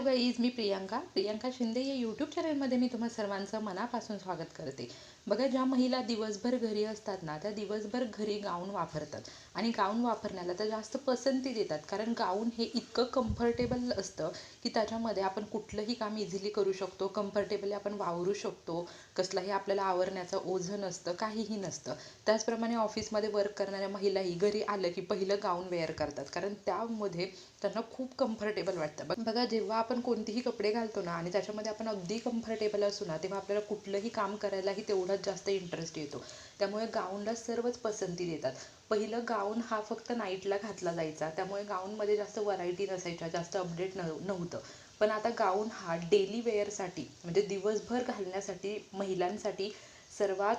Hello guys मी प्रियांका. प्रियांका शिंदे या YouTube चॅनलमध्ये मी तुम्हा सर्वांचं मनापासून स्वागत करते. बघा ज्या महिला दिवसभर घरी असतात ना त्या दिवसभर घरी गाऊन वापरतात. आणि गाऊन वापरण्याला तर जास्त पसंती देतात कारण गाऊन हे इतकं कम्फर्टेबल असतं की त्याच्यामध्ये आपण कुठलंही काम इझिली करू शकतो कम्फर्टेबली आपण वावरू शकतो. कसलाही आपल्याला आवरण्याचं ओझं नसतं काहीही नसतं. त्याचप्रमाणे ऑफिसमध्ये वर्क करणाऱ्या महिलाही घरी आलं की पहिलं गाऊन वेअर करतात कारण त्यामध्ये त्यांना खूप कम्फर्टेबल वाटतं. बघ बघा जेव्हा आपण कोणतेही कपडे घालतो ना आणि त्याच्यामध्ये आपण अगदी कम्फर्टेबल असू ना तेव्हा आपल्याला कुठलंही काम करायलाही तेवढाच जास्त इंटरेस्ट येतो. त्यामुळे गाऊनला सर्वच पसंती देतात. पहिलं गाऊन हा फक्त नाईटला घातला जायचा. त्यामुळे गाऊनमध्ये जास्त व्हरायटी नसायच्या जास्त अपडेट न नव्हतं. पण आता गाऊन हा डेली वेअरसाठी म्हणजे दिवसभर घालण्यासाठी महिलांसाठी सर्वात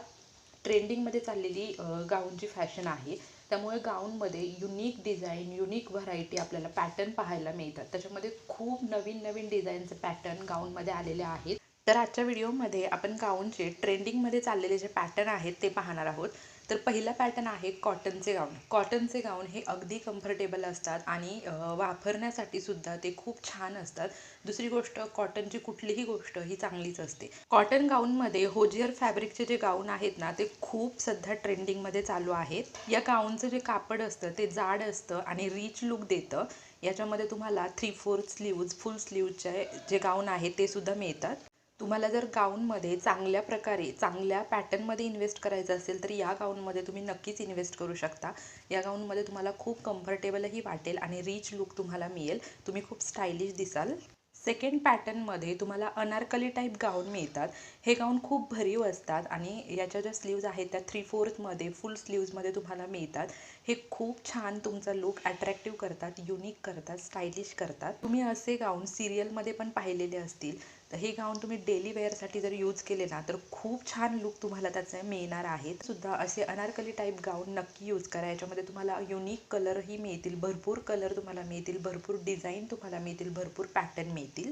ट्रेंडिंगमध्ये चाललेली गाऊनची फॅशन आहे. त्यामुळे गाऊनमध्ये युनिक डिझाईन युनिक व्हरायटी आपल्याला पॅटर्न पाहायला मिळतात. त्याच्यामध्ये खूप नवीन नवीन डिझाईनचे पॅटर्न गाऊनमध्ये आलेले आहेत. तर आजच्या व्हिडिओमध्ये आपण गाऊनचे ट्रेंडिंगमध्ये चाललेले जे पॅटर्न आहेत ते पाहणार आहोत. तर पहिला पॅटर्न आहे कॉटनचे गाऊन. कॉटनचे गाऊन हे अगदी कम्फर्टेबल असतात आणि वापरण्यासाठी सुद्धा ते खूप छान असतात. दुसरी गोष्ट कॉटनची कुठलीही गोष्ट ही चांगलीच असते. कॉटन गाऊनमध्ये होजियर फॅब्रिकचे जे गाऊन आहेत ना ते खूप सध्या ट्रेंडिंगमध्ये चालू आहेत. या गाऊनचं जे कापड असतं ते जाड असतं आणि रिच लुक देतं. याच्यामध्ये तुम्हाला थ्री फोर्थ स्लीव्ज फुल स्लीवचे जे गाऊन आहे ते सुद्धा मिळतात. तुम्हाला जर गाऊनमध्ये चांगल्या प्रकारे चांगल्या पॅटर्नमध्ये इन्व्हेस्ट करायचं असेल तर या गाऊनमध्ये तुम्ही नक्कीच इन्व्हेस्ट करू शकता. या गाऊनमध्ये तुम्हाला खूप कम्फर्टेबलही वाटेल आणि रिच लुक तुम्हाला मिळेल. तुम्ही खूप स्टायलिश दिसाल. सेकंड पॅटर्नमध्ये तुम्हाला अनारकली टाईप गाऊन मिळतात. हे गाऊन खूप भरीव असतात आणि याच्या ज्या स्लीव्ज आहेत त्या थ्री फोर्थमध्ये फुल स्लीव्जमध्ये तुम्हाला मिळतात. हे खूप छान तुमचा लुक अट्रॅक्टिव्ह करतात युनिक करतात स्टायलिश करतात. तुम्ही असे गाऊन सिरियलमध्ये पण पाहिलेले असतील. तर हे गाऊन तुम्ही डेली वेअरसाठी जर यूज केले ना तर खूप छान लुक तुम्हाला त्याचे मिळणार आहेत. सुद्धा असे अनारकली टाईप गाऊन नक्की यूज करा. याच्यामध्ये तुम्हाला युनिक कलरही मिळतील भरपूर कलर तुम्हाला मिळतील भरपूर डिझाईन तुम्हाला मिळतील भरपूर पॅटर्न मिळतील.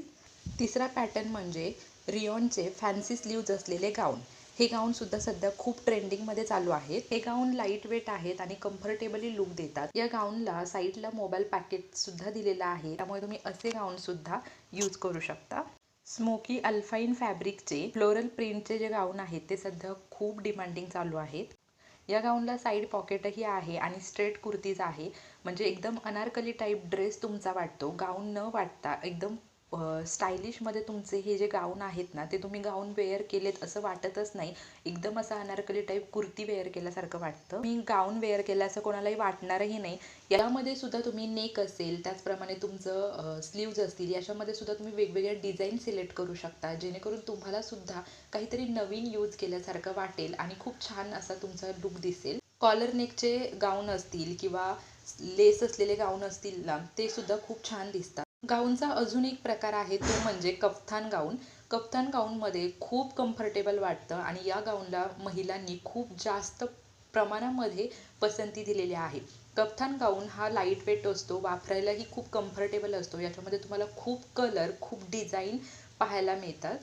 तिसरा पॅटर्न म्हणजे रिओनचे फॅन्सी स्लीव्ज असलेले गाऊन हे गाऊनसुद्धा सध्या खूप ट्रेंडिंगमध्ये चालू आहेत. हे गाऊन लाइट वेट आहेत आणि कम्फर्टेबली लुक देतात. या गाऊनला साईडला मोबाईल पॅकेटसुद्धा दिलेला आहे. त्यामुळे तुम्ही असे गाऊनसुद्धा यूज करू शकता. स्मोकी अल्फाईन फॅब्रिकचे फ्लोरल प्रिंटचे जे गाऊन आहेत ते सध्या खूप डिमांडिंग चालू आहेत. या गाऊनला साईड पॉकेटही आहे आणि स्ट्रेट कुर्तीज आहे. म्हणजे एकदम अनारकली टाईप ड्रेस तुमचा वाटतो. गाऊन न वाटता एकदम स्टायलिशमध्ये तुमचे हे जे गाऊन आहेत ना ते तुम्ही गाऊन वेअर केलेत असं वाटतच नाही. एकदम असं अनारकली टाईप कुर्ती वेअर केल्यासारखं वाटतं. मी गाऊन वेअर केलं असं कोणालाही वाटणारही नाही. यामध्ये सुद्धा तुम्ही नेक असेल त्याचप्रमाणे तुमचं स्लीव्ज असतील याच्यामध्ये सुद्धा तुम्ही वेगवेगळ्या डिझाईन सिलेक्ट करू शकता. जेणेकरून तुम्हाला सुद्धा काहीतरी नवीन यूज केल्यासारखं वाटेल आणि खूप छान असा तुमचा लुक दिसेल. कॉलर नेकचे गाऊन असतील किंवा लेस असलेले गाऊन असतील ना ते सुद्धा खूप छान दिसतात. गाऊनचा अजून एक प्रकार आहे तो म्हणजे कफ्तान गाऊन. कफ्तान गाऊनमध्ये खूप कम्फर्टेबल वाटतं आणि या गाऊनला महिलांनी खूप जास्त प्रमाणामध्ये पसंती दिलेली आहे. कफ्तान गाऊन हा लाइट वेट असतो वापरायलाही खूप कम्फर्टेबल असतो. याच्यामध्ये तुम्हाला खूप कलर खूप डिझाईन पाहायला मिळतात.